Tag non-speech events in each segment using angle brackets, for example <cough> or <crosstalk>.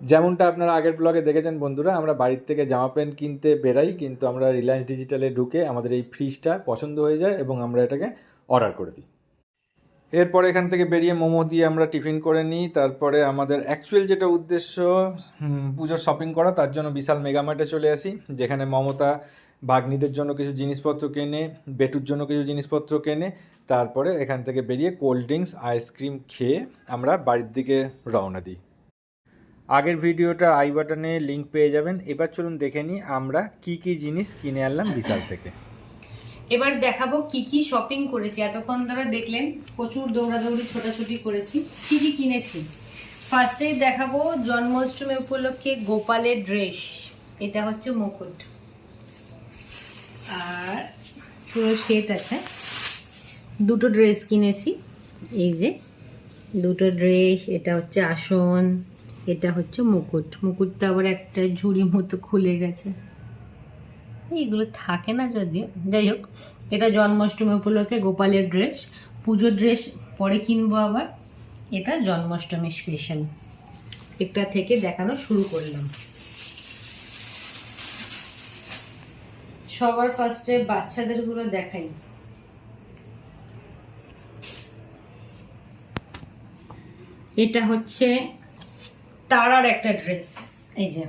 যেমনটা আপনারা আগের ব্লগে দেখেছেন বন্ধুরা, আমরা বাড়ির থেকে জামা প্যান্ট কিনতে বেরাই কিন্তু আমরা রিলায়েন্স ডিজিটালে ঢুকে আমাদের এই ফ্রিজটা পছন্দ হয়ে যায় এবং আমরা এটাকে অর্ডার করে দিই। এরপরে এখান থেকে বেরিয়ে মোমো দিয়ে আমরা টিফিন করে নিই। তারপরে আমাদের অ্যাকচুয়াল যেটা উদ্দেশ্য পুজোর শপিং করা, তার জন্য বিশাল মেগামার্টে চলে আসি, যেখানে মমতা বাগনিদের জন্য কিছু জিনিসপত্র কেনে, বেটুর জন্য কিছু জিনিসপত্র কেনে, তারপরে এখান থেকে বেরিয়ে কোল্ড ড্রিঙ্কস আইসক্রিম খেয়ে আমরা বাড়ির দিকে রওনা দিই। আগের ভিডিওটা আই বাটনে লিঙ্ক পেয়ে যাবেন। এবার চলুন দেখে নিই আমরা কি কি জিনিস কিনে আনলাম বিশাল থেকে। এবার দেখাবো কি কি শপিং করেছি। এতক্ষণ ধরে দেখলেন প্রচুর দৌড়াদৌড়ি, ছোটাছুটি করেছি। কি কি কিনেছি? ফার্স্টেই দেখাবো জন্মাষ্টমী উপলক্ষে গোপালের ড্রেস এটা হচ্ছে মুকুট। আর পুরো সেট আছে। দুটো ড্রেস কিনেছি। এই যে, দুটো ড্রেস এটা হচ্ছে আসন এটা হচ্ছে মুকুট। মুকুটটা আবার একটা ঝুড়ি মতো খুলে গেছে। এইগুলো থাকে না যদিও। যাই হোক, এটা জন্মাষ্টমী উপলক্ষে গোপালের ড্রেস। পুজোর ড্রেস পরে কিনবো আবার। এটা জন্মাষ্টমী স্পেশাল এটা থেকে দেখানো শুরু করলাম। সবার ফার্স্টে বাচ্চাদেরগুলো দেখাই। এটা হচ্ছে তারার একটা ড্রেস এই যে।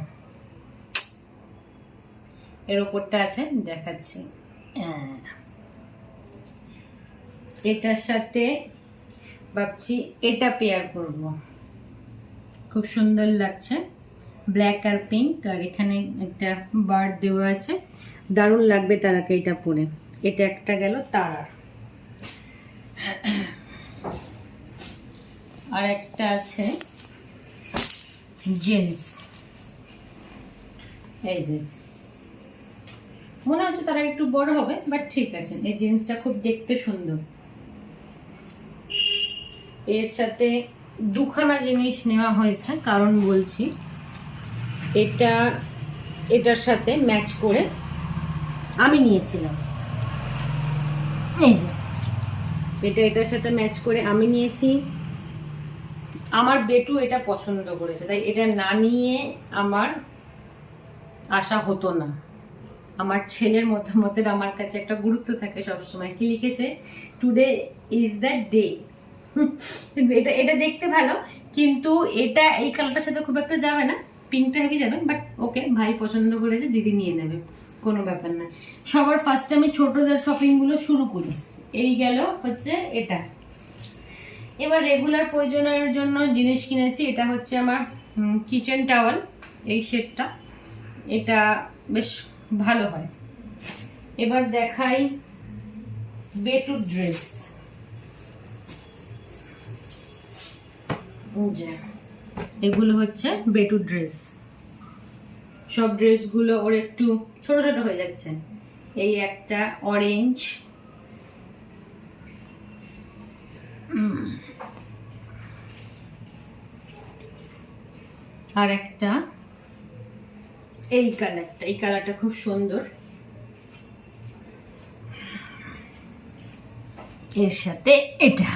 এর ওপরটা আছে দেখাচ্ছি। আহ, এটার সাথে ভাবছি এটা পেয়ার করব। খুব সুন্দর লাগছে। ব্ল্যাক আর পিঙ্ক আর এখানে একটা বার্ড দেওয়া আছে। দারুণ লাগবে তারাকে এটা পরে। এটা একটা গেল তারার। আর একটা আছে জিন্স। এই যে। মনে হচ্ছে তারা একটু বড় হবে বাট ঠিক আছে, এই জিন্সটা খুব দেখতে সুন্দর। এর সাথে দুখানা জিনিস নেওয়া হয়েছে, কারণ বলছি, এটা, এটার সাথে ম্যাচ করে আমি নিয়েছিলাম। এই যে। এটা এটার সাথে ম্যাচ করে আমি নিয়েছি। আমার বেটু এটা পছন্দ করেছে, তাই এটা না নিয়ে আমার আশা হতো না। আমার ছেলের মতামতের আমার কাছে একটা গুরুত্ব থাকে সবসময়, কি লিখেছে? টুডে ইজ দ্য ডে এটা এটা দেখতে ভালো, কিন্তু এটা এই কালারটার সাথে খুব একটা যাবে না, পিঙ্কটা হেভি যাবে, বাট ওকে, ভাই পছন্দ করেছে, দিদি নিয়ে নেবে, কোনো ব্যাপার না। সবার ফার্স্টে আমি ছোটদের শপিংগুলো শুরু করি, এই গেল হচ্ছে এটা। এবার রেগুলার প্রয়োজনের জন্য জিনিস কিনেছি, এটা হচ্ছে আমার কিচেন টাওয়াল এই সেটটা এটা বেশ ভালো হয়। এবার দেখাই বেটু ড্রেস এগুলো হচ্ছে বেটু ড্রেস সব ড্রেসগুলো ওর একটু ছোট ছোট হয়ে যাচ্ছে। এই একটা অরেঞ্জ আর একটা। এই কালারটা এই কালারটা খুব সুন্দর। এর সাথে এটা।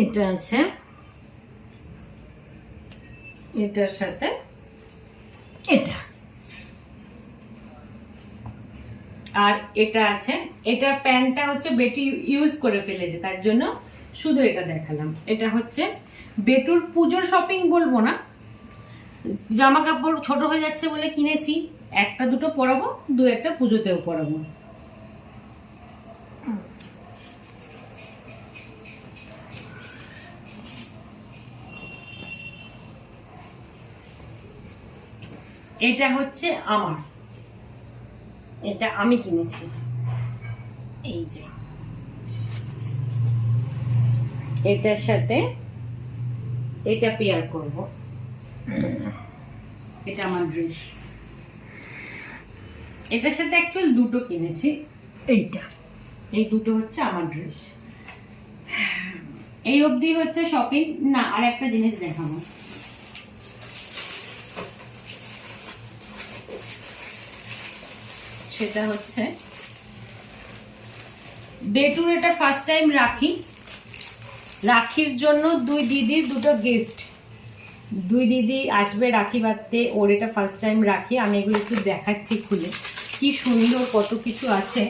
এটা আছে। এটার সাথে এটা আর এটা আছে। এটার প্যান্টটা হচ্ছে বেটি ইউজ করে ফেলেছে, তার জন্য শুধু এটা দেখালাম। এটা হচ্ছে বেটুর পুজোর শপিং বলব না। জামা কাপড় ছোট হয়ে যাচ্ছে বলে কিনেছি, একটা দুটো পরাবো, দু একটা পুজোতেও পরাবো। এটা হচ্ছে আমার। এটা আমি কিনেছি। এই যে। এটার সাথে এটা পেয়ার করব। এটা আমার ড্রেস এটার সাথে অ্যাকচুয়াল দুটো কিনেছি। এইটা। এই দুটো হচ্ছে আমার ড্রেস এই অবধি হচ্ছে শপিং না আর একটা জিনিস দেখাবো। সেটা হচ্ছে, বেটুর এটা ফার্স্ট টাইম রাখি। রাখির জন্য দুই দিদির দুটো গিফট দুই দিদি আসবে রাখি বাঁধতে, ওর এটা ফার্স্ট টাইম রাখি। আমি এগুলো একটু দেখাচ্ছি খুলে। কি সুন্দর কত কিছু আছে।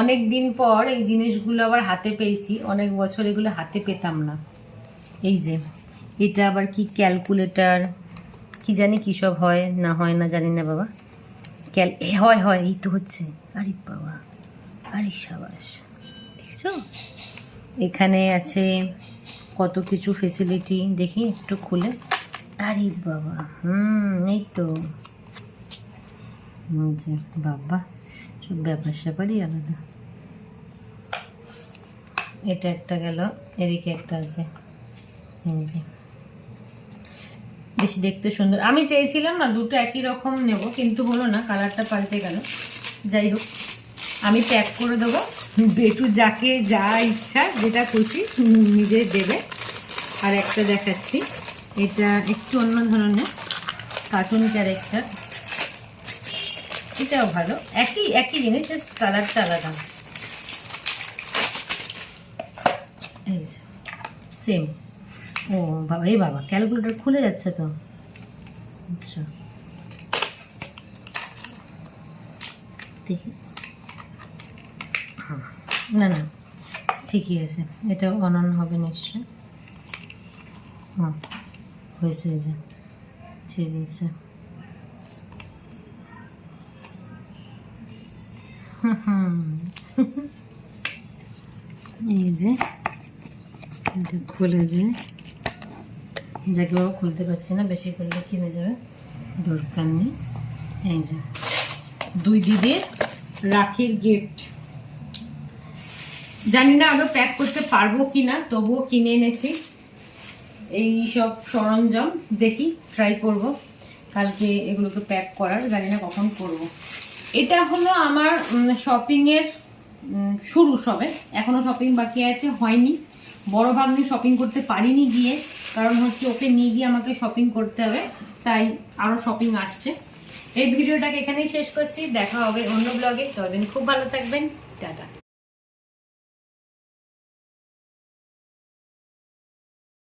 অনেক দিন পর এই জিনিসগুলো আবার হাতে পেয়েছি। অনেক বছর এগুলো হাতে পেতাম না। এই যে, এটা আবার কি ক্যালকুলেটর কি জানি কী সব হয়, না হয় না জানি না বাবা। ক্যাল হয় হয়, এই তো হচ্ছে। আরে বাবা, আরে সাবাস। দেখেছ? এখানে আছে কত কিছু ফেসিলিটি দেখি, একটু খুলে। আরে বাবা, হুম, এই তো। বাবা, সব ব্যাপার স্যাপারই আলাদা। এটা একটা গেল, এদিকে একটা আছে। এই যে। বেশি দেখতে সুন্দর। আমি চেয়েছিলাম না, দুটো একই রকম নেব, কিন্তু হলো না, কালারটা পাল্টে গেল। যাই হোক, আমি প্যাক করে দেবো। বেটু যাকে যা ইচ্ছা, যেটা খুশি, নিজে দেবে। আর একটা দেখাচ্ছি। এটা একটু অন্য ধরনের কার্টুন ক্যারেক্টার এটাও ভালো। একই একই জিনিস জাস্ট কালারটা আলাদা। এই সেম ও বাবা এই বাবা ক্যালকুলেটর খুলে যাচ্ছে তো। আচ্ছা। দেখি। হুম, না না ঠিকই আছে এটা অনন হবে নিশ্চয় হয়েছে যে ঠিক আছে। <laughs> এই যে এটা খুলে যে যাকে বাবা খুলতে পারছি না, বেশি করলে কি হয়ে যাবে? দরকার নেই। এই যে, দুই দিদির রাখির গিফট জানি না আরও প্যাক করতে পারব কি না তবুও কিনে এনেছি। এই সব সরঞ্জাম দেখি ট্রাই করব। কালকে এগুলোকে প্যাক করার, জানি না কখন করব। এটা হলো আমার শপিংয়ের শুরু সবে। এখনও শপিং বাকি আছে, হয়নি। বড় ভাগ্নে শপিং করতে পারিনি গিয়ে। কারণ হচ্ছে ওকে নিয়ে গিয়ে আমাকে শপিং করতে হবে, তাই আরও শপিং আসছে। এই ভিডিওটাকে এখানেই শেষ করছি, দেখা হবে অন্য ব্লগে ততদিন খুব ভালো থাকবেন, টাটা।